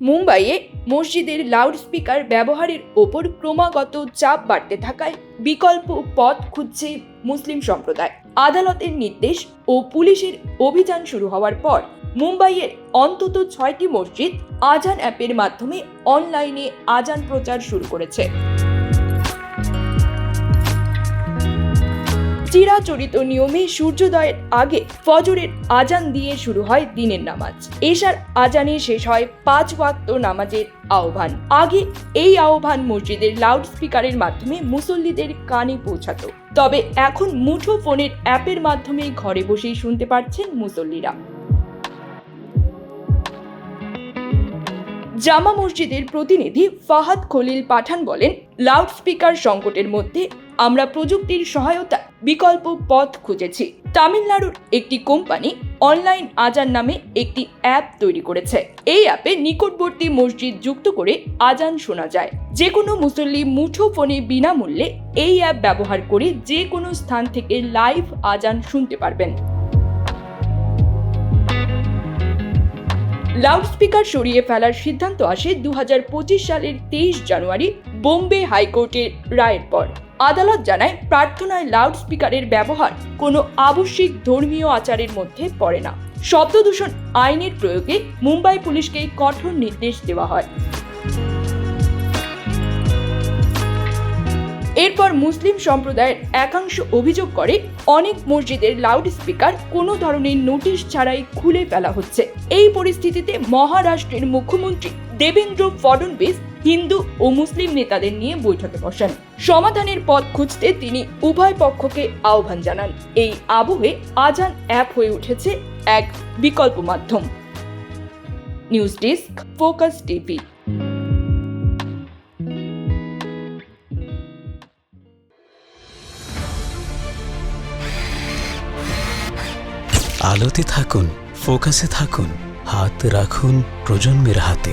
মুম্বাইয়ে মসজিদের লাউডস্পিকার ব্যবহারের ওপর ক্রমাগত চাপ বাড়তে থাকায় বিকল্প পথ খুঁজছে মুসলিম সম্প্রদায়। আদালতের নির্দেশ ও পুলিশের অভিযান শুরু হওয়ার পর মুম্বাইয়ের অন্তত ছয়টি মসজিদ আজান অ্যাপের মাধ্যমে অনলাইনে আজান প্রচার শুরু করেছে। চিরাচরিত নিয়মে সূর্যোদয়ের আগে ফজরের আজান দিয়ে শুরু হয় দিনের নামাজ। এশার আজানে শেষ হয় পাঁচ ওয়াক্ত নামাজের আহ্বান। আগে এই আহ্বান মসজিদের লাউডস্পিকারের মাধ্যমে মুসল্লিদের কানে পৌঁছাতো। তবে এখন মুঠো ফোনের অ্যাপের মাধ্যমে ঘরে বসেই শুনতে পারছেন মুসল্লিরা। জামা মসজিদের প্রতিনিধি ফাহাদ খলিল পাঠান বলেন লাউডস্পিকার সংকটের মধ্যে আমরা প্রযুক্তির সহায়তা বিকল্প পথ খুঁজেছি। তামিলনাড়ুর একটি কোম্পানি অনলাইন আজান নামে একটি অ্যাপ তৈরি করেছে। এই অ্যাপে নিকটবর্তী মসজিদ যুক্ত করে আজান শোনা যায়। যে কোনো মুসল্লি মুঠো ফোনে বিনামূল্যে এই অ্যাপ ব্যবহার করে যে কোনো স্থান থেকে লাইভ আজান শুনতে পারবেন। লাউডস্পিকার সরিয়ে ফেলার সিদ্ধান্ত আসে দু হাজার পঁচিশ সালের তেইশ জানুয়ারি বোম্বে হাইকোর্টের রায়ের পর। আদালত জানায়, প্রার্থনায় লাউডস্পিকারের ব্যবহার কোনো আবশ্যিক ধর্মীয় আচারের মধ্যে পড়ে না। শব্দদূষণ আইনের প্রয়োগে মুম্বাই পুলিশকে কঠোর নির্দেশ দেওয়া হয়। এরপর মুসলিম সম্প্রদায়ের একাংশ অভিযোগ করে, অনেক মসজিদের লাউডস্পিকার কোনো ধরনের নোটিশ ছাড়াই খুলে ফেলা হচ্ছে। এই পরিস্থিতিতে মহারাষ্ট্রের মুখ্যমন্ত্রী দেবেন্দ্র ফডনবিস হিন্দু ও মুসলিম নেতাদের নিয়ে বৈঠকে বসেন। সমাধানের পথ খুঁজতে তিনি উভয় পক্ষকে আহ্বান জানান। এই আবহে আজান অ্যাপ হয়ে উঠেছে এক বিকল্প মাধ্যম। News desk, focus TV. আলোতে থাকুন, ফোকাসে থাকুন, হাত রাখুন প্রজন্মের হাতে।